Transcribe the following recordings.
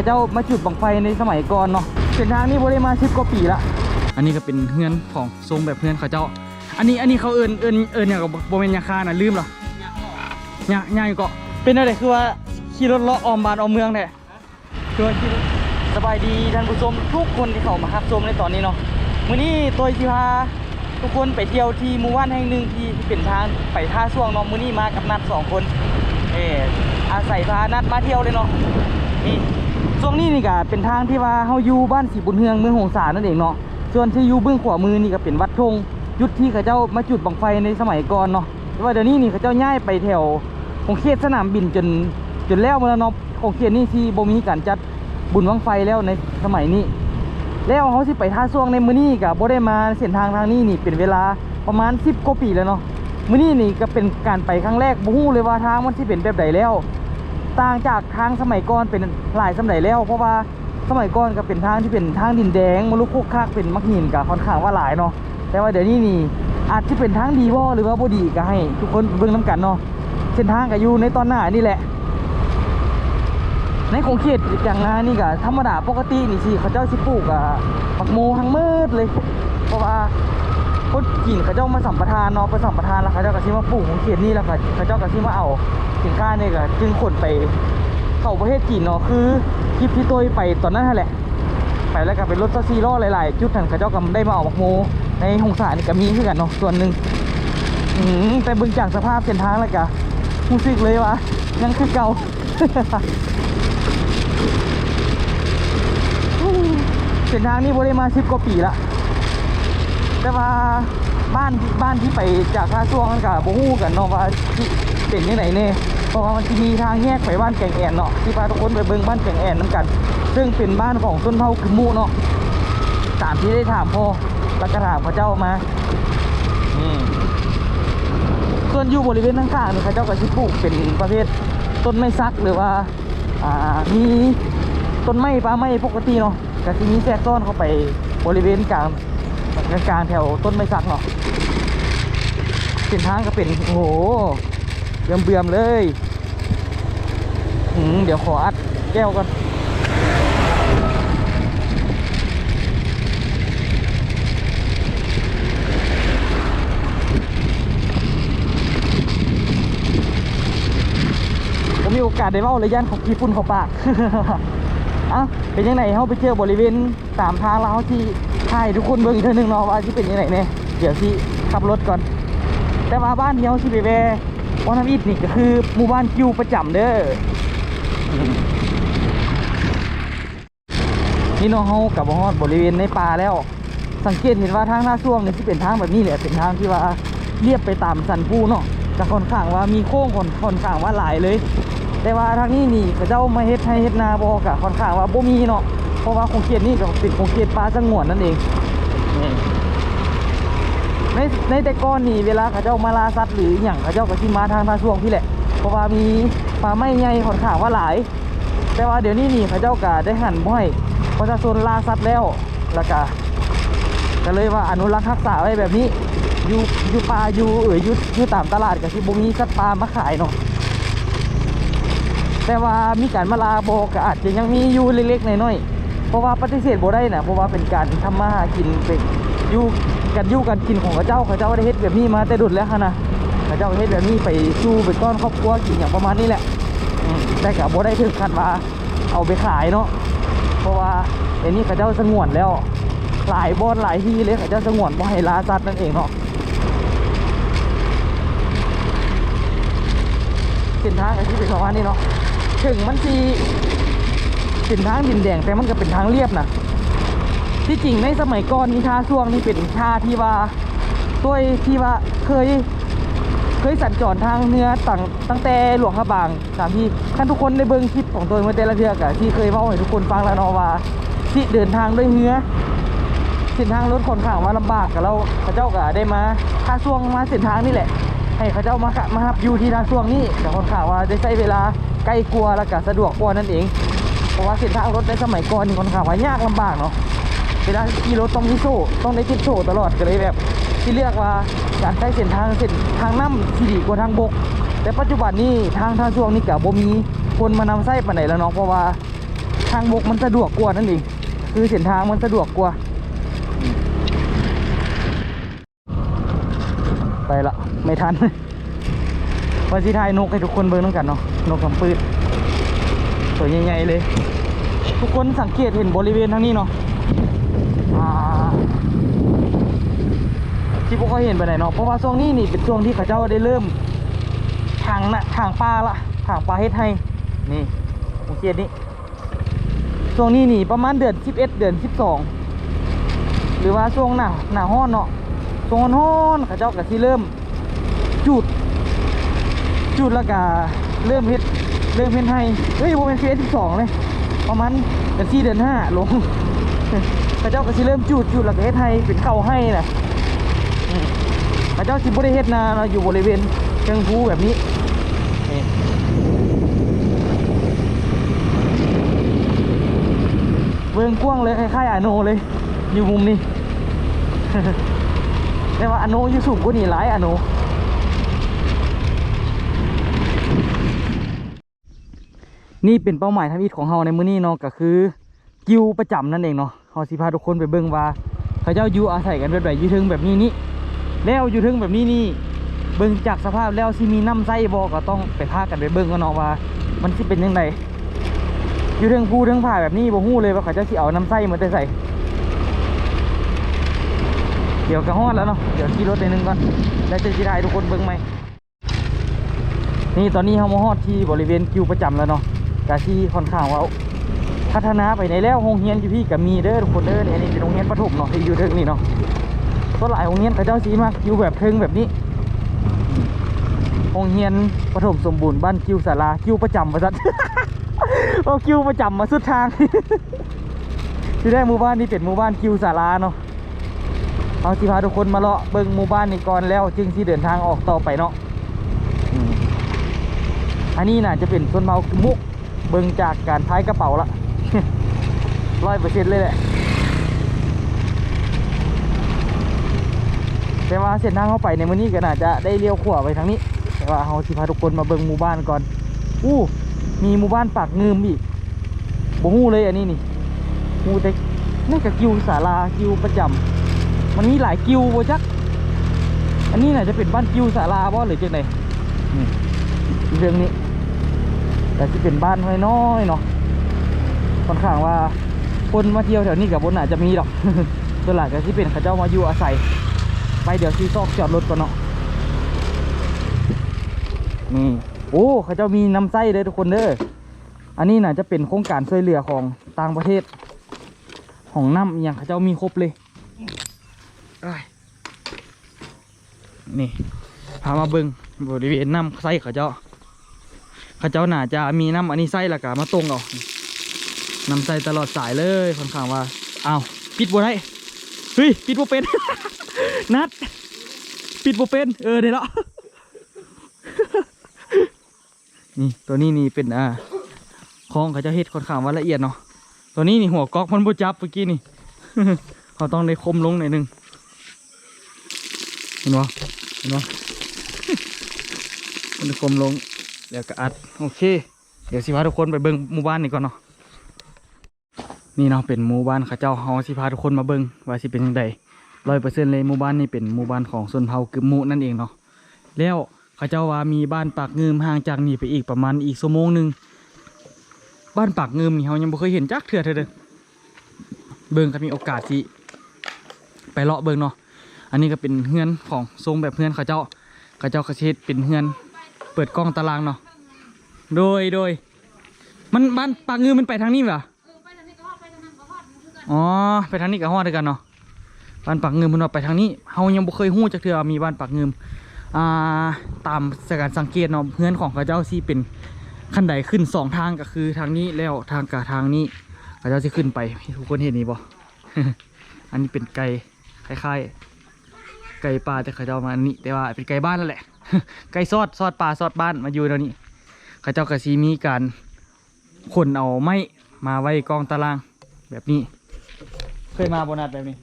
เขาเจ้ามาจุดบังไฟในสมัยก่อนเนาะเส้นทางนี้บ่ได้มา10กว่าปีละอันนี้ก็เป็นเฮือนของทรงแบบเฮือนเขาเจ้า อันนี้อันนี้เขาเอิ้นเอิ้นเอิ้นหยังก็บ่บ่แม่นยาคาน่ะลืมเหรอยาย่าอยู่เกาะเป็นอะไรคือว่าขี่รถเลาะออมบ้านออมเมืองแท้คือว่าขี่รถสบายดีท่านผู้ชมทุกคนที่เข้ามารับชมในตอนนี้เนาะมื้อนี้ตัวสิพาทุกคนไปเที่ยวที่หมู่บ้านแห่งหนึ่งที่ที่เป็นทางไปท่าช่วงเนาะมื้อนี้มากับนัดสองคนเอออาศัยพานัดมาเที่ยวเลยเนาะนี่ ช่วงนี้นี่ก็เป็นทางที่ว่าเฮาอยู่บ้านสีบุญเฮืองเมืองหงสานั่นเองเนาะส่วนที่อยู่เบื้องขวามือนี่ก็เป็นวัดธงจุดที่เขาเจ้ามาจุดบังไฟในสมัยก่อนเนาะแต่ว่าเดี๋ยวนี้นี่เขาเจ้าย้ายไปแถวของเขตสนามบินจนจนแล้วมาแล้วเนาะของเขตนี่ที่บ่มีการจัดบุญบังไฟแล้วในสมัยนี้ แล้วเขาสิไปท่าซ่วงในมือนี้ก็บ่ได้มาเส้นทางทางนี้นี่เป็นเวลาประมาณ 10กว่าปีแล้วเนาะมือนี้นี่ก็เป็นการไปครั้งแรกบ่ฮู้เลยว่าทางมันสิเป็นแบบใดแล้ว ต่างจากทางสมัยก่อนเป็นหลายสมัยแล้ว เพราะว่าสมัยก่อนก็เป็นทางที่เป็นทางดินแดงมลุกคุกคักเป็นมักหินก็ค่อนข้างว่าหลายเนาะแต่ว่าเดี๋ยวนี้นี่อาจจะเป็นทางดีบ่หรือว่าบ่ดีก็ให้ ทุกคนเบิ่งนํกันเนาะเส้นทางก็อยู่ในตอนหน้านี่แหละ ในของเขตอย่างงานนี่ก็ธรรมดาปกตินี่สิเขาเจ้าสิปลูกอะปักโมทั้งมืดเลย เพราะว่า คนจีนเขาเจ้ามาสัมปทานเนาะไปสัมปทานแล้วเขาเจ้าก็สิมาปลูกของเขตนี่แล้วก็เขาเจ้าก็สิมาเอาสินค้านี่ก็จึงขนไปเข้าประเทศจีนเนาะคือคลิปที่ตัวไปตอนนั้นแหละ ไปแล้วก็เป็นรถซัสซีล้อหลายๆจุดนั่นเขาเจ้าก็ได้มาเอาปักโม ในหงสานี่ก็มีคือกันเนาะส่วนหนึ่งแต่บึงจากสภาพเส้นทางแล้วก็รู้สึกเลยว่ายังคือเก่าเส้นทางนี้บริมาสิบกว่าปีละ แต่ว่าบ้านบ้านที่ไปจากท่าช่วงกันกับบูฮู้กันเนาะว่าเป็นยังไงเนี่ยเพราะว่ามันจะมีทางแยกไปบ้านแก่งแอนเนาะที่พาทุกคนไปเบิ่งบ้านแก่งแอนน้ำกัน ซึ่งเป็นบ้านของต้นเผาคือมูเนาะตามที่ได้ถามพ่อแล้วก็ถามพระเจ้ามาอืมส่วนอยู่บริเวณข้างๆนี่เขาเจ้าก็ชิปลูกเป็นประเภทต้นไม้ซักหรือว่าอ่ามีต้นไม้ป่าไม้ปกติเนาะก็ทีนี้แทรกซ้อนเข้าไปบริเวณกลาง กลางแถวต้นไม้สักเนาะเส้นทางก็เป็นโอ้โหเบื่อมเบื่อมเลยเดี๋ยวขออัดแก้วก่อนผมมีโอกาสได้เว้าเลยย่านของญี่ปุ่นเขาปากอ้าเป็นยังไงเขาไปเที่ยวบริเวณตามทางแล้วที่ ให้ทุกคนเบิ่งอีกเทีนึงเนาะว่าที่เป็นยังไงเนี่ยเดี๋ยวที่ขับรถก่อน แต่ว่าบ้านที่เขาสิไปแวะวันทำอิฐนี่ก็คือหมู่บ้านคิวประจำเด้อนี่เน้องเขากลับมาฮอดบริเวณในป่าแล้ว สังเกตเห็นว่าทางหน้าช่วงนี่ที่เป็นทางแบบนี้แหละเป็นทางที่ว่าเรียบไปตามสันภูเนาะจะค่อนข้างว่ามีโค้งค่อนค่อนข้างว่าหลายเลย แต่ว่าทางนี้นี่เขาเจ้ามาเฮ็ดให้เฮ็ดนาบอกะค่อนข้างว่าบ่มีเนาะ เพราะว่าคงเขตนี่ก็เป็นคงเขตป่าสงวนนั่นเองนี่ในในแต่ก่อนนี่เวลาเขาเจ้ามาล่าสัตว์หรืออย่างเขาเจ้าก็สิมาทางท่าช่วงพี่แหละ เพราะว่ามีป่าไม้ใหญ่ค่อนข้างว่าหลาย แต่ว่าเดี๋ยวนี้นี่เขาเจ้าก็ได้หันบ่ให้ประชาชนล่าสัตว์แล้วแล้วก็ก็เลยว่าอนุรักษ์รักษาไว้แบบนี้อยู่อยู่ป่าอยู่เอ่ยอยู่อยู่ตามตลาดก็สิบ่มีสัตว์ป่ามาขายเนาะแต่ว่ามีการมาลาโบก็อาจจะยังมีอยู่เล็กๆน้อยๆ เพราะว่าปฏิเสธบ่ได้นะเพราะว่าเป็นการทำมาหากินเป็นยู่กันยู่กันกินของเขาเจ้าเขาเจ้าได้เฮ็ดแบบนี้มาแต่ดุดแล้วค่ะนะเขาเจ้าเฮ็ดแบบนี้ไปสู้ไปต้อนครอบครัวกินอย่างประมาณนี้แหละแต่ก็บ่ได้ถึงขั้นว่าเอาไปขายเนาะเพราะว่าเดี๋ยวนี้เขาเจ้าสงวนแล้วหลายบอนหลายที่เลยเขาเจ้าสงวนบ่ให้ลาสัตว์นั่นเองเนาะเส้นทางอาชีพเป็นประมาณนี้เนาะถึงมันสี เป็นทางดินแดงแต่มันก็เป็นทางเรียบนะที่จริงในสมัยก่อนนี่ท่าช่วงนี่เป็นท่าที่ว่าตัวที่ว่าเคยเคยสัญจรทางเนื้อตั้งตั้งแต่หลวงพระบางตามที่ท่านทุกคนได้เบิ่งคลิปของตัวเมื่อแต่ละเทือกอะที่เคยเล่าให้ทุกคนฟังแล้วเนาะว่าที่เดินทางด้วยเนื้อเส้นทางรถคนข้างว่าลำบากกับเราเขาเจ้าก็ได้มาท่าช่วงมาเส้นทางนี่แหละ ให้เขาเจ้ามาขะมาฮับอยู่ที่ท่าช่วงนี้แต่คนข้างว่าได้ใช้เวลาใกล้กลัวแล้วก็สะดวกกว่านั่นเอง ราะว่าเส้นทางรถในสมัยก่อนนี่ค่อนข้างว่ายากลำบากเนาะเวลาขี่รถต้องมีโซ่ต้องได้ติดโซ่ตลอดก็เลยแบบ ที่เรียกว่าการใช้เส้นทางเส้นทางน้ำที่ดีกว่าทางบก แต่ปัจจุบันนี้ทางทางช่วงนี้กับบ่มีคนมานำไส้ปาไหนแล้วเนาะเพราะว่าทางบกมันสะดวกกว่านั่นเองคือเส้นทางมันสะดวกกว่าไปละไม่ทันวันสิทายนกให้ทุกคนเบิ่งน้ำกันเนาะนกกำปืด ตัวใหญ่ๆเลย ทุกคนสังเกตเห็นบริเวณทางนี้เนาะที่พวกเขาเห็นไปไหนเนาะเพราะว่าช่วงนี้นี่เป็นช่วงที่เขาเจ้าได้เริ่มทางนะทางปลาละทางปลาเฮ็ดให้นี่สังเกตนี้ช่วงนี้นี่ประมาณเดือน11 เดือน 12 หรือว่าช่วงหน้าหน้าห้อนเนาะช่วงห้อนๆเขาเจ้าก็ที่เริ่มจุดจุดแล้วก็เริ่มเฮ็ด เริ่มเฮ็ดให้เฮ้ยผมเป็นเฟสที่สองเลยประมาณเดือนที่เดือนห้าลงเขาเจ้าก็สิเริ่มจุดจุดแล้วก็เฮ็ดให้เป็นเข้าให้แหละอืมเจ้าสิบ่ได้เฮ็ดนาเราอยู่บริเวณเชิงภูแบบนี้เวิงกว้างเลยคล้ายๆอาโนเลย อยู่มุมนี้แต่ว่าอาโนอยู่สูงกว่านี้หลายอาโน นี่เป็นเป้าหมายทำอิฐของเฮาในมื้อนี้เนาะก็คือ กิวประจำนั่นเองเนาะเฮาสิพาทุกคนไปเบิ่งว่าเขาเจ้าอยู่อาศัยกันแบบไหนอยู่เทึงแบบนี้นี่แล้วอยู่เทึงแบบนี้นี่เบิ่งจากสภาพแล้วสิมีน้ำไส้บ่ก็ต้องไปพากันไปเบิ่งกันเนาะว่า มันสิเป็นยังไงอยู่เทึงภูเทึงผ่าแบบนี้บ่ฮู้เลยว่าเขาเจ้าสิเอาน้ำไส้มาแต่ใส่เดี๋ยวกระฮอดแล้วเนาะเดี๋ยวขี่รถไปนึงก่อนแล้วจะสิได้ทุกคนเบิ่งไหมนี่ตอนนี้เฮามาฮอดที่บริเวณกิวประจำแล้วเนาะ กาที่ค่อนข้างว่าพัฒนาไปในแล้วโรงเรียนอยู่พี่กับมีเด้อทุกคนเด้อเนี่ยอันนี้เป็นโรงเรียนประถมเนาะที่อยู่เทิงนี่เนาะก็หลายโรงเรียนเขาเจ้าซีมากอยู่แบบเทิงแบบนี้โรงเรียนประถมสมบูรณ์บ้านคิวศาลาคิวประจำประจัดโอ้คิวประจำมาสุดทางที่ได้หมู่บ้านนี่เป็นหมู่บ้านคิวศาลาเนาะเอาสิพาทุกคนมาเลาะเบิ่งหมู่บ้านนี่ก่อนแล้วจึงสิเดินทางออกต่อไปเนาะอันนี้น่าจะเป็นส่วนเมามุก เบิ่งจากการท้ายกระเป๋าละร้อยเปอร์เซ็นต์เลยแหละแต่ว่าเส้นทางเข้าไปในมื้อนี้ก็น่าจะได้เลี้ยวขวาไปทางนี้ แต่ว่าเราสิพาทุกคนมาเบิ่งหมู่บ้านก่อน อู้ มีหมู่บ้านปากเงิมอีกบ่ฮู้เลยอันนี้นี่ฮู้แต่นี่ก็กิวศาลากิวประจำมันมีหลายกิวบ่จัก อันนี้น่าจะเป็นบ้านกิวศาลาบ่หรือจังไหนเรื่องนี้ แต่ที่เป็นบ้านน้อยๆเนาะค่อนข้างว่าคนมาเที่ยวแถวนี้กับบนอาจจะมีหรอกส่วนหลักก็ที่เป็นเขาเจ้ามาอยู่อาศัย ไปเดี๋ยวซีซอกจอดรถก่อนเนาะนี่โอ้เขาเจ้ามีน้ำไส้เลยทุกคนเด้ออันนี้น่าจะเป็นโครงการช่วยเหลือของต่างประเทศ ของน้ำอย่างเขาเจ้ามีครบเลยเอ้นี่พามาเบิงบริเวณน้ำไส้เขาเจ้า ข้าเจ้าหน่าจะมีน้ำอันนี้ไส้ละกามาตรงเอาน้ำไส้ตลอดสายเลยค่อนข้างว่าอ้าวปิดบัวได้เฮ้ยปิดบัวเป็น นัด ปิดบัวเป็น เออได้แล้วนี่ตัวนี้นี่เป็นอ่าของเขาเจะเฮ็ดค่อนข้างว่าละเอียดเนาะตัวนี้นี่หัวก๊อกมันบ่จับเมื่อกี้นี่เขาต้องได้คมลงหน่อยนึงเห็นบ่เห็นบ่มันคมลง เดี๋ยวก็อัดโอเค เดี๋ยวสิพาทุกคนไปเบิ่งหมู่บ้านนี่ก่อนเนาะนี่เนาะเป็นหมู่บ้านข้าเจ้าเฮาสิพาทุกคนมาเบิ่งว่าสิเป็นยังไงร้อยเปอร์เซ็นต์เลยหมู่บ้านนี่เป็นหมู่บ้านของชนเผ่ากึมมุนั่นเองเนาะแล้วข้าเจ้าว่ามีบ้านปากเงิมห่างจากนี่ไปอีกประมาณอีกชั่วโมงหนึ่งบ้านปากเงิมนี่เฮายังบ่เคยเห็นจักเทื่อเท่าเด้อเบิ่งก็มีโอกาสสิไปเลาะเบิ่งเนาะอันนี้ก็เป็นเฮือนของทรงแบบเฮือนเขาเจ้าเขาเจ้าก็สิเฮ็ดเป็นเฮือน เปิดกล้องตารางเนาะ โดยโดย มันบ้านปากงือมันไปทางนี้เหรออ๋อ ไปทางนี้กับฮอดด้วยกันเนาะ บ้านปากงืมมันไปทางนี้ เฮายังบ่เคยฮู้จักเทื่อมีบ้านปากงืมอ่า ตามการสังเกตเนาะเพื่อนของเขาเจ้าสิเป็นขั้นใดขึ้นสองทางก็คือทางนี้แล้วทางกับทางนี้เขาเจ้าสิขึ้นไปทุกคนเห็นนี่บ่อันนี้เป็นไก่คล้ายๆไก่ป่าแต่เขาเจ้ามาอันนี้แต่ว่าเป็นไก่บ้านนั่นแหละ ไก่ซอดซอดปลาซอดบ้านมาอยู่ตรงนี้เขาเจ้ากระซีมีการขนเอาไม้มาไว้กองตารางแบบนี้ เคยมาบนัดแบบนี้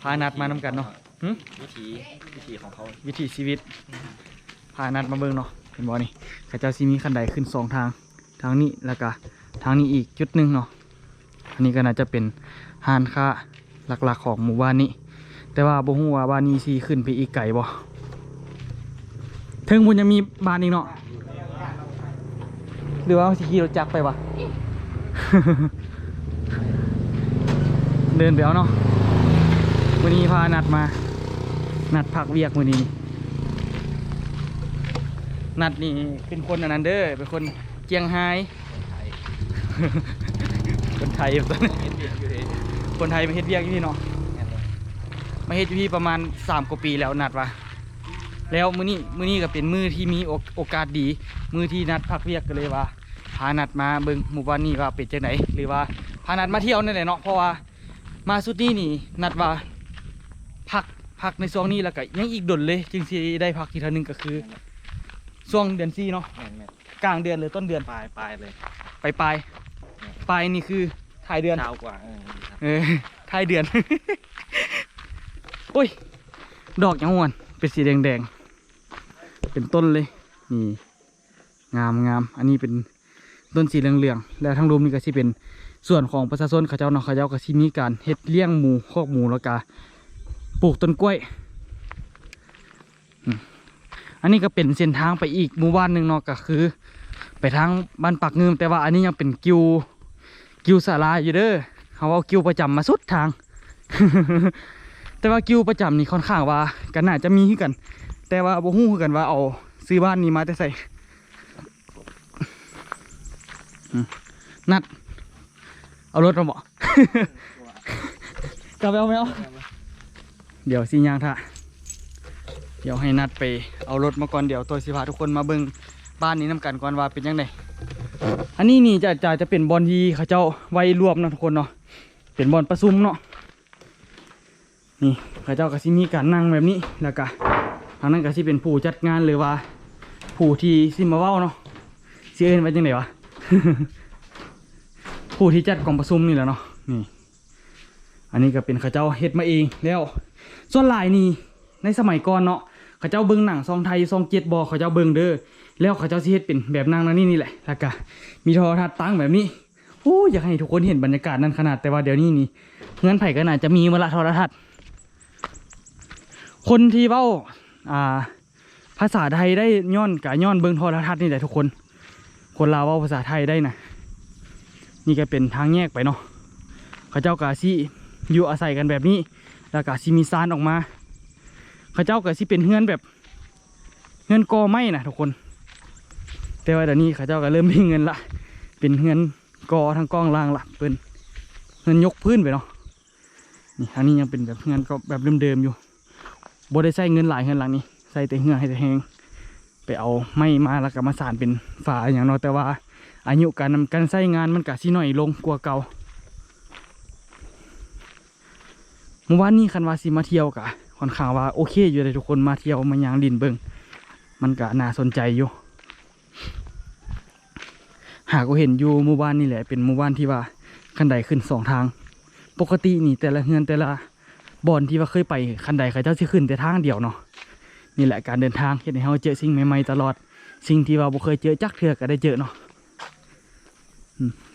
พานัดมานำกันเนาะหึวิถีวิถีของเขาวิถีชีวิต พานัดมาเบิ่งเนาะเห็นบ่นี่เขาเจ้าซีมีคันใดขึ้นสองทาง ทางนี้แล้วก็ทางนี้อีกจุดหนึ่งเนาะอันนี้ก็น่าจะเป็นห้านค้าหลักๆของหมู่บ้านนี้ แต่ว่าบ่ฮู้ว่าบ้านนี้สิขึ้นไปอีกไกลบ่ ถึงมันจะมีบานอีกเนาะหรือว่าสิขี่รถจักรไปวะ เดินไปเอาเนาะวันนี้พานัดมา นัดพักเวียกวันนี้ นัดนี่เป็นคนอันนั้นเด้อเป็นคนเจียงไฮ้คนไทยแบบนั้นคนไทยมาเฮ็ดเวียกอยู่พี่เนาะมาเฮ็ดอยู่พี่ประมาณสามกว่าปีแล้วนัดว่า แล้วมื้อนี้มื้อนี้ก็เป็นมื้อที่มีโอโอกาสดี มื้อที่นัดพักเวียกก็เลยว่าพานัดมาเบิ่งหมู่บ้านนี้ว่าเป็นจังไดหรือว่าพานัดมาเที่ยวนั่นแหละเนาะเพราะว่ามาสุดนี้นี่นัดว่าพักพักในช่วงนี้แล้วก็ยังอีกดนเลย จึงสิได้พักอีกเทีนึงก็คือช่วงเดือน4เนาะแม่นแม่นกลางเดือนหรือต้นเดือนปลายปลายเลยไปปลายปลายนี่คือท้ายเดือนเช้ากว่าเออดีครับเออท้ายเดือนอุ้ยดอกยังหวนเป็นสีแดงๆ เป็นต้นเลย นี่ งามงามอันนี้เป็นต้นสีเหลืองๆ แล้วทั้งรูมนี่ก็สิเป็นส่วนของประชาชนเขาเจ้าเนาะเขาเจ้าก็สิมีการเฮ็ดเลี้ยงหมูคอกหมูแล้วก็ปลูกต้นกล้วย อันนี้ก็เป็นเส้นทางไปอีกหมู่บ้านหนึ่งเนาะก็คือ ไปทางบ้านปากเงิมแต่ว่าอันนี้ยังเป็นกิวกิวสาลาอยู่เด้อเขาเอากิวประจำมาสุดทาง แต่ว่ากิวประจำนี่ค่อนข้างว่ากันน่าจะมีคือกัน แต่ว่าบ่ฮู้คือกันว่าเอาซื้อบ้านนี้มาแต่ใส่อืมนัด เอารถมาบ่กลับไปเอาไหมเอาเดี๋ยวสิยางท่าเดี๋ยวให้นัดไปเอารถมาก่อนเดี๋ยวตัวสิพาทุกคนมาเบิ่งบ้านนี้นํกันก่อนว่าเป็นยังไงอันนี้นี่จะจะจะเป็นบอลที่เขาเจ้าไว้รวมเนาะทุกคนเนาะเป็นบอลประซุมเนาะนี่เขาเจ้าก็สิมีการนั่งแบบนี้แล้วก็ ทางนั้นก็สิเป็นผู้จัดงานหรือว่า ผู้ที่สิมาเว้าเนาะเสิเอิ้นว่าจังไดวะผู้ที่จัดกองประซุมนี่แหละเนาะนี่อันนี้ก็เป็นเขาเจ้าเฮ็ดมาเองแล้ว ส่วนลายนี่ในสมัยก่อนเนาะเขาเจ้าเบิ่งหนังซองไทยซองเจ็ดบอเขาเจ้าเบิ่งเด้อแล้วเขาเจ้าสิเฮ็ดเป็นแบบนางนั่นนี่นี่แหละแล้วก็มีโทรทัศน์ตั้งแบบนี้โอ้อยากให้ทุกคนเห็นบรรยากาศนั้นขนาดแต่ว่าเดี๋ยวนี้นี่เงื่อนไผก็น่าจะมีมาละโทรทัศน์คนที่เว้า อ่าภาษาไทยได้ย้อนกะย้อนเบิงโทรทัศน์นี่แหละทุกคน คนลาวว้าภาษาไทยได้นะนี่ก็เป็นทางแยกไปเนาะเขาเจ้ากะสิอยู่อาศัยกันแบบนี้ แล้วก็สิมีซานออกมา เขาเจ้าก็สิเป็นเฮือนแบบเงินกอไม่นะทุกคน แต่ว่าเดี๋ยวนี้เขาเจ้าก็เริ่มมีเงินละ เป็นเงินกอทางกล้องล่างละเป็นเงินยกพื้นไปเนาะนี่อันนี้ยังเป็นแบบเงินก็แบบเดิมๆอยู่ บได้ใส่เงินหลายเงินหลังนี้ใส่แต่เงินให้แต่แหงไปเอาไม้มาแล้วก็มาสานเป็นฝาอย่างเนาะแต่ว่าอายุการนำการใช้งานมันก็สิหน่อยลงกว่าเก่าเมื่อวานนี้คันว่าสิมาเที่ยวกะค่อนข้างว่าโอเคอยู่เลยทุกคนมาเที่ยวมายางดินเบิงมันก็น่าสนใจอยู่ หากก็เห็นอยู่หมู่บ้านนี่แหละเป็นหมู่บ้านที่ว่าคันใดขึ้นสองทาง ปกตินี่แต่ละเฮือนแต่ละ บ่อนที่ว่าเคยไปคันใดเขาเจ้าสิขึ้นแต่ทางเดียวเนาะนี่แหละการเดินทางเห็นให้เราเจอสิ่งใหม่ๆตลอดสิ่งที่ว่าบ่เคยเจอจักเทื่อก็ได้เจอเนาะ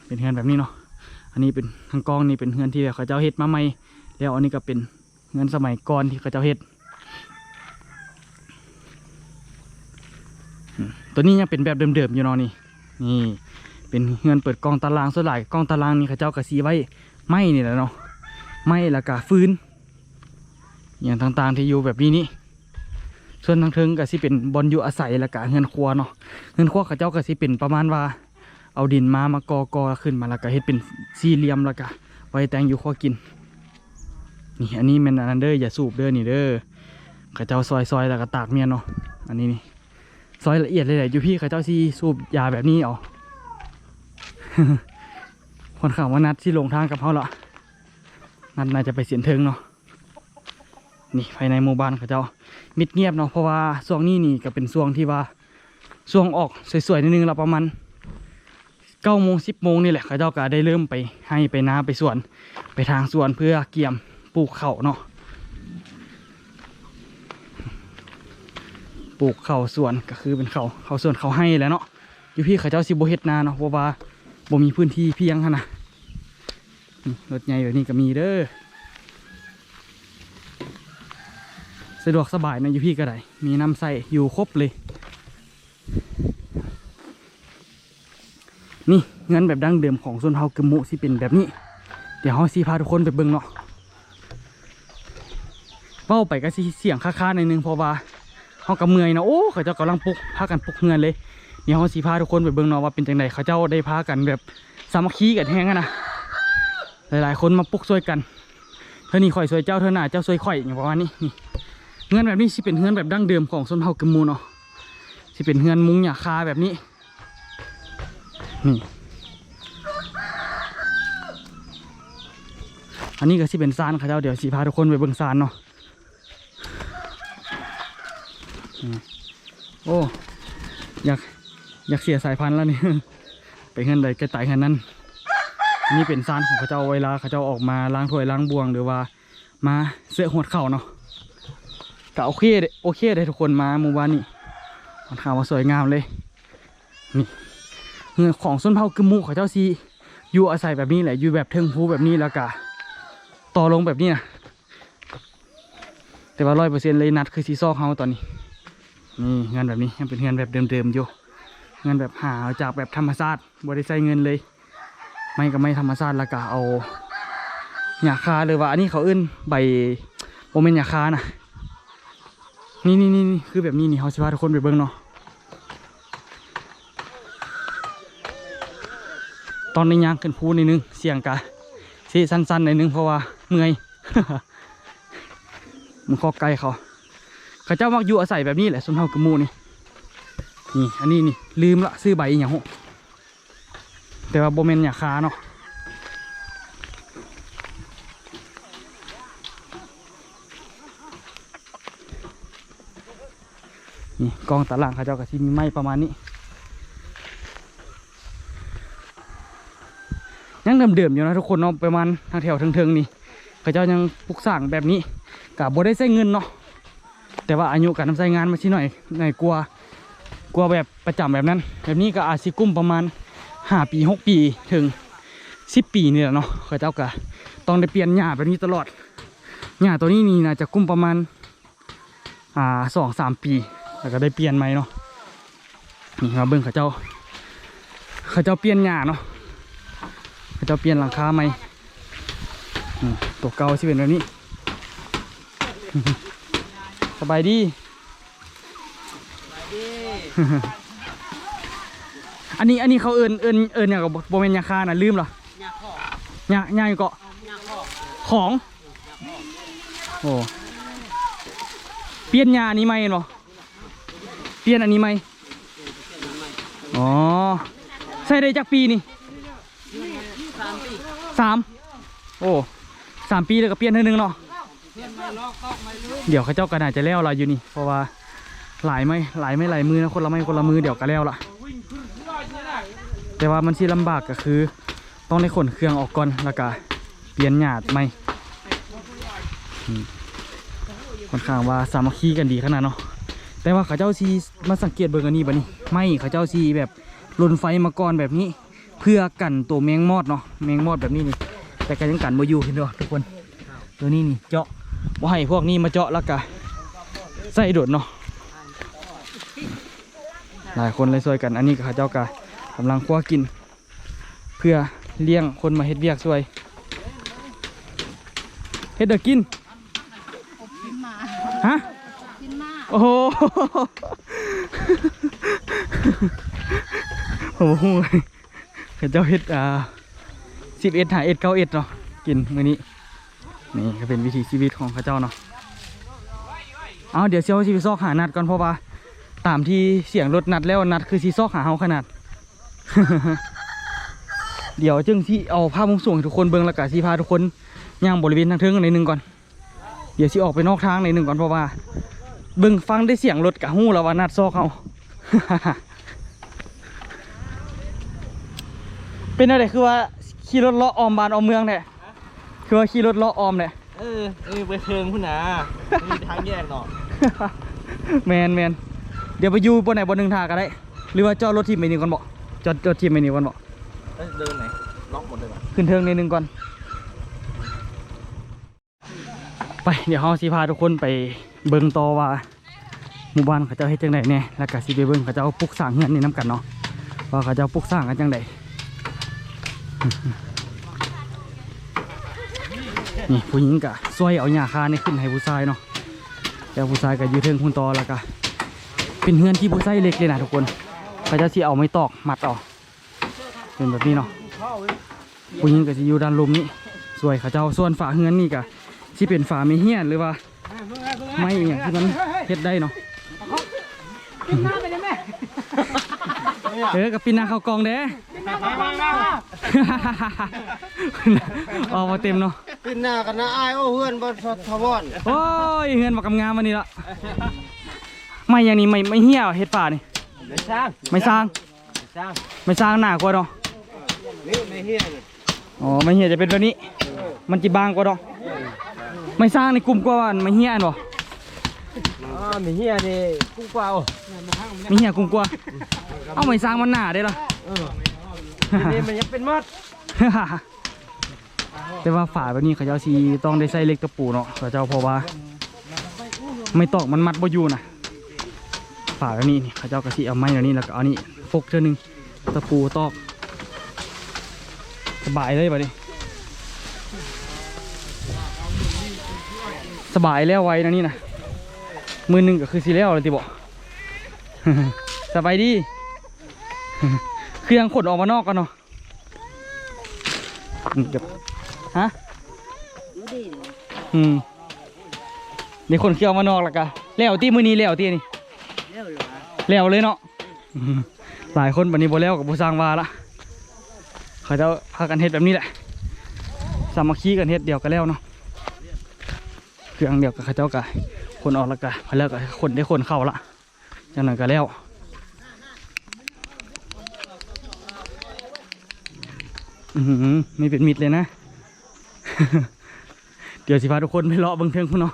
เป็นเฮือนแบบนี้เนาะอันนี้เป็นทางกองนี่เป็นเฮือนที่เขาเจ้าเฮ็ดมาใหม่แล้วอันนี้ก็เป็นเฮือนสมัยก่อนที่เขาเจ้าเฮ็ดตัวนี้ยังเป็นแบบเดิมๆอยู่เนาะนี่นี่เป็นเงินเปิดกองตารางส่วนหลายกองตารางนี่เขาเจ้ากระซีไว้ไม้นี่แหละเนาะไม้แล้วก็ฟืน อย่างต่างๆที่อยู่แบบนี้นี่ส่วนทางเทิงก็สิเป็นบอลอยู่อาศัยแล้วก็เงินครัวเนาะเงินครัวเขาเจ้าก็สิเป็นประมาณว่า เอาดินมามากอกอขึ้นมาแล้วก็เฮ็ดเป็นสี่เหลี่ยมแล้วก็ไว้แตงอยู่ครัวกินนี่อันนี้แมันอันนั้นเด้ออย่าสูบเด้อนี่เด้อเขาเจ้าซอยๆแล้วก็ตากเมียนเนาะอันนี้นี่ซอยละเอียดเลยแหละอยู่พี่เขาเจ้าซีสูบยาแบบนี้เอาคนข่าวว่านัดที่ลงทางกับเขาละนัดน่าจะไปเสียนเทิงเนาะ นี่ภายในหมู่บ้านเขาเจ้ามิดเงียบเนาะเพราะว่าช่วงนี้นี่ก็เป็นช่วงที่ว่าช่วงออกสวยๆนิดนึงละประมาณเก้าโมงสิบโมงนี่แหละเขาเจ้าก็ได้เริ่มไปให้ไปนาไปสวนไปทางสวนเพื่อเกี่ยมปลูกเข่าเนาะปลูกเข่าสวนก็คือเป็นเข่าเข่าสวนเขาให้แล้วเนาะอยู่พี่เขาเจ้าสิบเฮ็ดนาเนาะเพราะว่าบ่มีพื้นที่เพียงขนาดรถใหญ่แบบนี้ก็มีเด้อ สะดวกสบายนะอยู่พี่ก็ได้มีน้ำใส่อยู่ครบเลย นี่เงินแบบดั้งเดิมของชนเผ่ากึมมุสิเป็นแบบนี้ เดี๋ยวเราสิพาทุกคนไปเบิ่งเนาะเว้าไปก็สิเสียงค้าๆในนึงเพราะว่าเขากำเมื่อยนะโอ้เขาเจ้ากำลังปลุกพากันปลุกเงินเลยเดี๋ยวเราสิพาทุกคนไปเบิ่งเนาะว่าเป็นจังไดเขาเจ้าได้พากันแบบสามัคคีกันแฮงอะนะหลายๆ คนมาปลุกช่วยกันเธอนี่ข่อยช่วยเจ้าเธอหน้าเจ้าช่วยข่อยอย่างประมาณนี้นี่ เงินแบบนี้สิเป็นเงินแบบดั้งเดิมของชนเผ่ากึมมูเนาะสิเป็นเงินมุ้งหยาคาแบบนี้ นี่ อันนี้ก็สิเป็นซานเขาเจ้าเดี๋ยวสีพาทุกคนไปเบิ่งซานเนาะโอ้อยากอยากเสียสายพันธุ์แล้วนี่ไปเงินใดก็ตายเงินนั้น นี่เป็นซานของเขาเจ้าเวลาเขาเจ้าออกมาล้างถ้วยล้างบวงหรือว่า มาเสื้อหดเข่าเนาะ ก็โอเคเด้โอเคเลยทุกคนมาหมู่บ้านนี่ค่อนข้างว่าสวยงามเลย นี่เงื่อของส้นเผากึมมุเขาเจ้าซีอยู่อาศัยแบบนี้แหละอยู่แบบเทิงภูแบบนี้แล้วก็ต่อลงแบบนี้นะแต่ว่าร้อยเปอร์เซ็นต์เลยนัดคือซีซอกเฮาตอนนี้นี่เงานแบบนี้ยังเป็นเงานแบบเดิมๆอยู่เงานแบบหาจากแบบธรรมชาติบริใช้เงินเลย ไม่ก็ไม่ธรรมชาติแล้วก็เอาหยาคาหรือว่าอันนี้เขาเอื้นใบโมเมนหยาคานะ นี่นี่นี่คือแบบนี้นี่เขาสิพาทุกคนไปเบิ่งเนาะตอนนี้ย่างขึ้นภูนิดนึงเสียงกะสีสั้นๆหน่อยนึงเพราะว่าเมื่อยมันข้อไกลเขาเขาเจ้ามักอยู่อาศัยแบบนี้แหละส่วนเฮากระมูนี่นี่อันนี้นี่ลืมละซื้อใบอย่างหแต่ว่าโบเมนอย่าคาเนาะ นี่กองตารางเขาเจ้าก็สิมีไม้ประมาณนี้ยังเดิมๆอยู่นะทุกคนเนาะประมาณทางแถวเทิงๆนี่เขาเจ้ายังปลูกสร้างแบบนี้กับบ่ได้ใช้เงินเนาะแต่ว่าอายุการทำใช้งานมาชิหน่อยหน่อยกลัวกลัวแบบประจำแบบนั้น แบบนี้ก็อาจสิกุ้มประมาณห้าปีหกปีถึงสิบปีนี่แหละเนาะเขาเจ้าก็ต้องได้เปลี่ยนหญ้าแบบนี้ตลอดหญ้าตัวนี้นี่น่าจะกุ้มประมาณอ่าสองสามปี แล้วก็ได้เปลี่ยนใหม่เนาะนี่มาเบิ่งเขาเจ้า เขาเจ้าเปลี่ยนหญ้าเนาะเขาเจะเปลี่ยนหลังคาใหม่อืมตัวเก่าสิเป็นแบบนี้ สบายดี อันนี้อันนี้เขาเอินเอินเอินอย่างกับโบเมนยาคาน่ะลืมเหรอหญ้าขอหยาหยาอยู่เกาะของ โอ้ เปลี่ยนยานี้ไหมเห็นบ่ เปลี่ยนอันนี้ไหมอ๋อใส่ได้จากปีนี่สามปีสามโอ้สามปีแล้วก็เปลี่ยนเท่านึงเนาะเดี๋ยวเขาเจ้าก็น่าจะแล้วเราอยู่นี่ เพราะว่าหลายไม่หลายไม่หลายมือนะคนละไม่คนละมือเดี๋ยวก็แล้วละแต่ว่ามันที่ลำบากก็คือ ต้องได้ขนเครื่องออกก่อนแล้วก็เปลี่ยนหยาดไม่อืมค่อนข้างว่าสามัคคีกันดีขนาดเนาะ แต่ว่าเขาเจ้าซีมาสังเกตเบิ่งอันนี้บัดนี้ไม่เขาเจ้าซีแบบลนไฟมาก่อนแบบนี้ เพื่อกันตัวแมงมอดเนาะแมงมอดแบบนี้นี่แต่ก็ยังกันบ่อยู่เห็นบ่ทุกคนตัวนี้นี่เจาะบ่ให้พวกนี้มาเจาะแล้วก็ใส่โดดเนาะหลายคนเลยช่วยกันอันนี้ก็เขาเจ้าก็กำลังคั่วกิน เพื่อเลี้ยงคนมาเฮ็ดเวียกช่วยเฮ็ดเด้อกินกินฮะ โอ้โหโอ้โหเขาเจ้าเฮ็ดอ่าสิบเอ็ดหาเอ็ดเก้าเอ็ดเนาะกินมื้อนี้นี่ก็เป็นวิถีชีวิตของเขาเจ้าเนาะเอาเดี๋ยวเซียวชีวิตซอกหานัดก่อนเพราะว่าตามที่เสียงรถนัดแล้วนัดคือซีซอกหาเฮาขนาด เดี๋ยวจึงที่เอาภาพมุมสูงทุกคนเบิ่งแล้วก็สีพาทุกคนย่างบริเวณทางเทิงในหนึ่งก่อน เดี๋ยวสิออกไปนอกทางในหนึ่งก่อนเพราะว่า เบิ่งฟังได้เสียงรถกะหู้แล้วว่านัดซอกเขาเป็นอะไรคือว่าขี่รถเลาะออมบานออมเมืองเนี่ยคือว่าขี่รถเลาะออมเนี่ยเออเออไปเทิงพุ่นนะมีทางแยกเนาะแมนแมนเดี๋ยวไปอยู่บนไหนบนหนึ่งทางก็ได้ หรือว่าจอดรถทีมไปนี่ก่อนบอกจอดจอดทีมไปนี่ก่อนบอกเอ้ยเดินไหนล็อกหมดเลยว่ะขึ้นเทิงนิดนึงก่อน ไปเดี๋ยวเราสิพาทุกคนไป เบิ่งต่อว่าหมู่บ้านเขาเจ้าเฮ็ดจังไดแน่แล้วก็สิไปเบิ่งเขาเจ้าปลูกสร้างเฮือนนี่นํกันเนาะว่าเขาเจ้าปลูกสร้างกันจังไดนี่ผู้หญิงก็ช่วยเอาหญ้าคานี่ขึ้นให้ผู้ชายเนาะแล้วผู้ชายก็อยู่เทิงพุ่นต่อแล้วก็เป็นเฮือนที่ผู้ชายเล็กเลยนะทุกคนเขาเจ้าสิเอาไม้ตอกมัดเอาเป็นแบบนี้เนาะผู้หญิงก็จะอยู่ด้านลมนี้สวยเขาเจ้าส่วนฝาเฮือนนี่ก็ที่เป็นฝาไม่เฮี้ยนหรือว่า ไม่อหย่างที่มันเฮ็ดได้เนาะขึ้นหน้าไปได้ไหมเออกับปินหนาเข้ากองเด้ขึ้นหน้าไปฟังหน้าออกมาเต็มเนาะปินหน้ากันนะอายโอ้เพื่อนบนทวอนโอ้ยเฮือนมากำงามวันนี้ละไม่อย่างนี้ไม่ไม่เฮี้ยเฮ็ดฝานี่ไม่สร้างไม่สร้างไม่สร้างไม่สร้างหนากว่าเนาะนี่ไม่เฮี้ยนี่อ๋อไม่เฮี้ยจะเป็นแบบนี้ มันจีบางกว่าเนาะไม่สร้างในกลุ่มกว่าไม่เฮี้ยอันบ่อ๋อ มีเฮียนี่กุ้งเปล่าไม่เฮี้ยกลุ่มกว่าเอาไม่สร้างมันหนาได้เหรอทีนี้มันยังเป็นมอดแต่ว่าฝาแบบนี้เขาเจ้าสีต้องได้ใส่เหล็กตะปูเนาะเขาเจ้าเพราะว่า ไม่ตอกมันมัดบ่อยู่นะฝาแบบนี้นี่เขาเจ้าก็สิเอาไม้แบบนี้แล้วก็เอานี่ฟกเท่านึงตะปูตอกสบายเลยบัดนี้สบายแล้วไว้นะนี่นะ มือหนึ่งก็คือสีแล้วเลยติบอกสบายดีเครื่องขนออกมานอกกันเนาะฮะอืมเดี๋ยวคนเคี่ยวมานอกละกะแล้วตีมือนี้แล้วตีนี่แล้วเลยเนาะหลายคนบันนี้บ่แล้วกับบ่สร้างวาละเขาจะพากันเฮ็ดแบบนี้แหละสามัคคีกันเฮ็ดเดียวกันแล้วเนาะเครื่องเดียวกับเขาเจ้ากะ คนออกและกะพอแล้วก็คนได้คนเข้าละจังนั้นก็แล้วอือไม่เป็นมิดเลยนะ เดี๋ยวสิพาทุกคนไปเลาะบังเทิงพุ่นเนาะ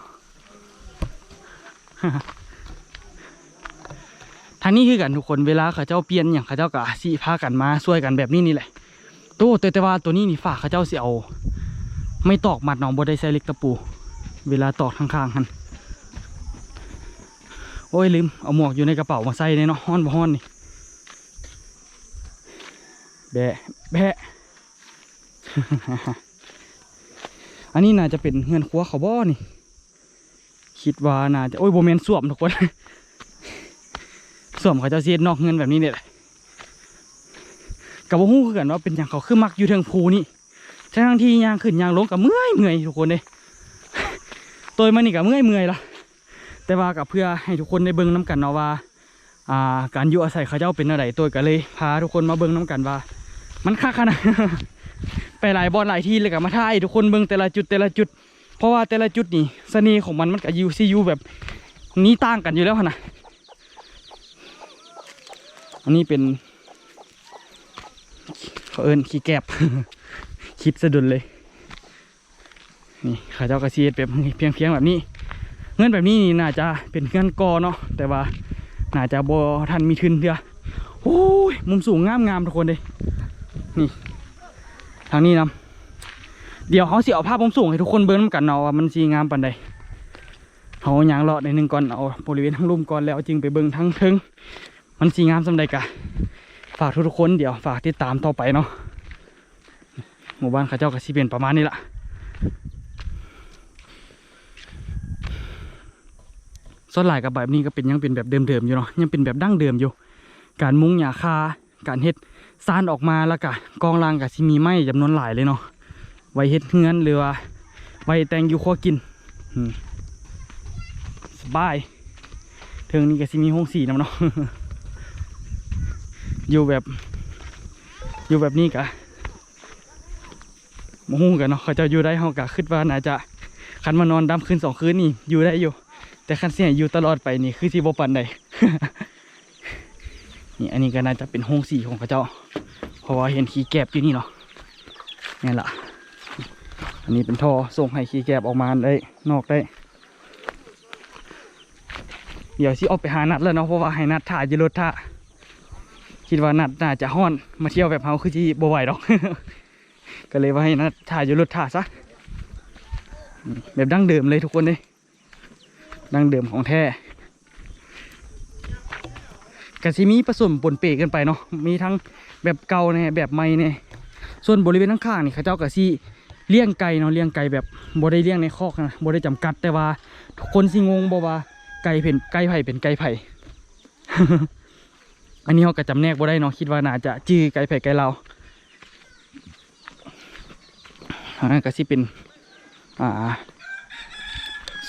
ทางนี้คือกันทุกคนเวลาเขาเจ้าเปลี่ยนอย่างเขาเจ้ากะสิพากันมาช่วยกันแบบนี้นี่แหละตัวแต่แต่ว่าตัวนี้นี่ฝากเขาเจ้าเสิเอาไม่ตอกมัดหนองบ่ได้ใส่เล็กตะปู เวลาตอกข้างๆหัน โอ้ยลืมเอาหมวกอยู่ในกระเป๋ามาใส่เนี่ยเนาะฮ้อนบ่ฮ้อนนี่แบะแบะอันนี้น่าจะเป็นเงินครัวเขาบ่อนี่ คิดว่าน่าจะโอ้ยโบเมนสวมทุกคนสวมเขาจะเสียนอกเงินแบบนี้เนี่ยแหละกับว่าฮู้คือกันว่าเป็นอย่างเขาคือมักอยู่เทิงภูนี่ทั้งที่ยางขึ้นยางลงกับเมื่อยเมื่อยทุกคนเลยตัวมันนี่กับเมื่อยเมื่อยละ แต่ว่ากับเพื่อให้ทุกคนได้เบิ่งน้กันเนาะว่าอ่าการอยู่อาศัยเขาเจ้าเป็นอะไรตัวก็เลยพาทุกคนมาเบิ่งน้กันว่า มันคักขนาดไปหลายบอลหลายที่เลยกับมาท่ายทุกคนเบิ่งแต่ละจุดแต่ละจุด เพราะว่าแต่ละจุดนี่เสน่ห์ของมันมันกับยูซียูแบบนี้ต่างกันอยู่แล้วนะอันนี้เป็นเขาเอินขี้แกบคิดสะดุดเลย นี่ขาเจ้ากระเซียดแบบเพียงเพียงๆแบบนี้ เงื่อนแบบนี้นี่น่าจะเป็นเงื่อนกอเนาะแต่ว่าน่าจะบทันมีทุนเดียวโอ้ยมุมสูงงามงามทุกคนเลยนี่ ทางนี้นำเดี๋ยวเขาเสิเอาภาพผมสูงให้ทุกคนเบิ้งนำกันเนาะว่ามันสีงามปานใดเขายางเลาะในหนึ่งก่อนเอาบริเวณทั้งลุ่มก่อนแล้วจึงไปเบิ้งทั้งทิงมันสีงามสำใดกะฝากทุกๆคนเดี๋ยวฝากติดตามต่อไปเนาะหมู่บ้านข้าเจ้าก็สิเป็นประมาณนี้ละ ส่วนหลายกับแบบนี้ก็เป็นยังเป็นแบบเดิมๆอยู่เนาะยังเป็นแบบดั้งเดิมอยู่ การมุ้งหญ้าคาการเฮ็ดซานออกมาแล้วก็กองรางกับสิมีไม้จำนวนหลายเลยเนาะไว้เฮ็ดเฮือนหรือว่าไว้แตงอยู่ครัวกินสบายเทิงนี้ก็สิมีห้องสีนำเนาะอยู่แบบ อยู่แบบนี้กะมฮู้กันเนาะเขาจะอยู่ได้เฮากะคิดว่าน่าจะคันมานอนดำคืนสองคืนนี่อยู่ได้อยู่ แต่คันเสียอยู่ตลอดไปนี่คือสิบ่ปันใดนี่อันนี้ก็น่าจะเป็นห้องสีของเขาเจ้า เพราะว่าเห็นขี้แกบอยู่นี่เนาะนี่แหละอันนี้เป็นท่อส่งให้ขี้แกบออกมาได้นอกได้ เดี๋ยวสิออกไปหานัดแล้วเนาะเพราะว่าให้นัดถ่ายอยรถถ่าคิดว่านัดน่าจะฮ้อนมาเที่ยวแบบเฮาคือที่บ่ไหวดอก ก็เลยว่าให้นัดถ่ายยู่รถถ่าซะแบบดั้งเดิมเลยทุกคนเลย ดั้งเดิมของแท้กสิมีผสมปนเปกันไปเนาะมีทั้งแบบเก่าเนี่ยแบบใหม่เนี่ยส่วนบริเวณข้างๆนี่เขาเจ้ากะสิเลี้ยงไก่เนาะเลี้ยงไก่แบบบ่ได้เลี้ยงในคอกนะบ่ได้จำกัดแต่ว่าทุกคนสิงงบ่ว่าไก่เป็นไก่ไผ่เป็นไก่ไผ่อันนี้เขาก็จำแนกบ่ได้เนาะคิดว่าน่าจะจื้อไก่ไผ่ไก่ลาอันนั้นก็สิเป็นอ่า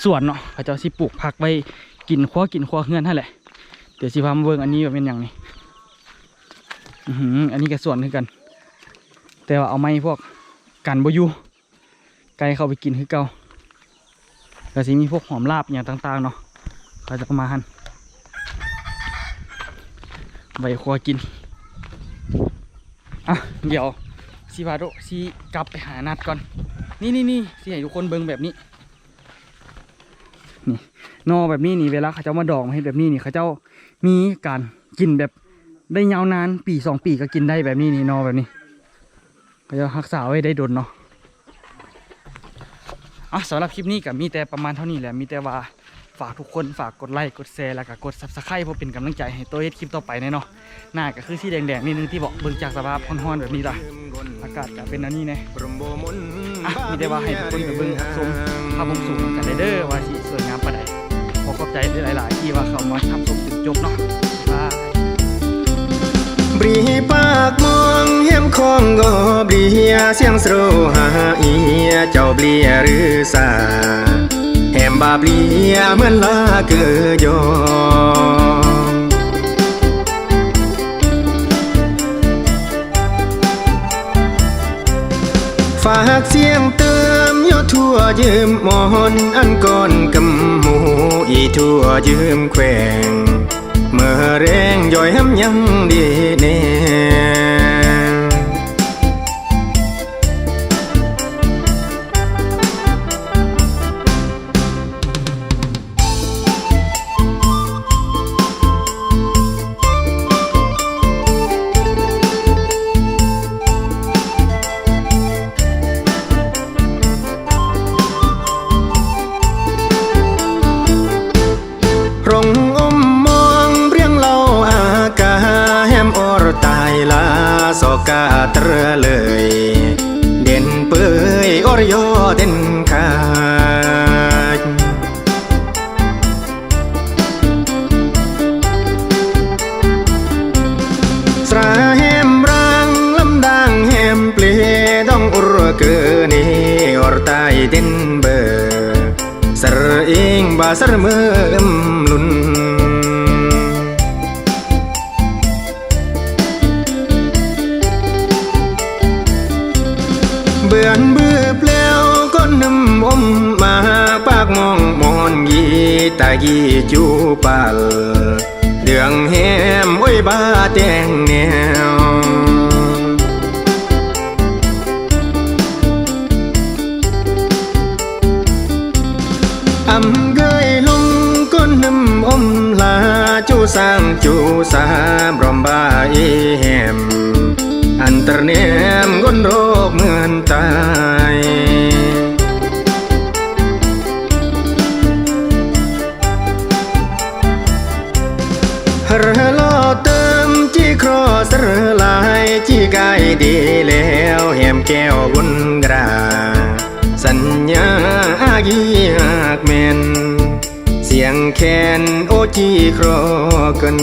สวนเนาะเขาเจ้าสิปลูกผักไว้กินครัวกินครัวเฮือนนั่นแหละเดี๋ยวสิพามาเบิ่งอันนี้ว่าเป็นอย่างนี้อือหืออันนี้ก็สวนคือกัน แต่ว่าเอาไม้พวกกันบอยู่ไก่เข้าไปกินคือเก่าก็สิมีพวกหอมลาบอย่างต่างๆเนาะเขาจะมาหันไว้ครัวกินอะเดี๋ยวสิพาโดสิกลับไปหานัดก่อน นี่นี่นี่สิให้ทุกคนเบิ่งแบบนี้ นี่นอแบบนี้นี่เวลาเขาเจ้ามาดองให้แบบนี้นี่เขาเจ้ามีการกินแบบได้ยาวนานปีสองปีก็กินได้แบบนี้นี่นอแบบนี้เขาจะรักษาไว้ได้ดนเนาะอะสำหรับคลิปนี้ก็มีแต่ประมาณเท่านี้แหละมีแต่ว่าฝากทุกคนฝากกดไลค์กดแชร์แล้วก็กดซับสไครต์เพื่อเป็นกำลังใจให้ตัวเฮ็ดคลิปต่อไปแน่นาะหน้าก็คือสีแดงๆนิดนึงที่บอกเบิ่งจากสภาพฮ้อนๆแบบนี้ล่ะอากาศก็เป็นอันนี้แน่อะมีแต่ว่าให้ทุกคนไปเบิ่งชมภาพมุมสูงกันได้เด้อว่าสิสวยงาม ใจหลาย ๆ ที่ว่าเขามาทับชมจนจบเนาะบาบรีปากมองเฮียมคองก็บรีเฮียเสียงสโรหาเอียเจ้าบลีหรือสาแหมบาบลีเหมือนลาเกยอฝากเสียงเติมอ ตัวยืมมอนอันก่อนกำหมูอีทั่วยืมแขวง เมื่อแรงย่อยห้ำยังดีแน่ กาเตรเลย เด่นเปื่อยอรยอเด่นขาสระแหมรังลำดังแหมเปลีต้องอุรเกนีอรตายเด่นเบอสระเองบาสระเมื่อมลุนายีจูปัลเดืองแหมโอ้ยบ้าแตงแนว ที่ครอกัน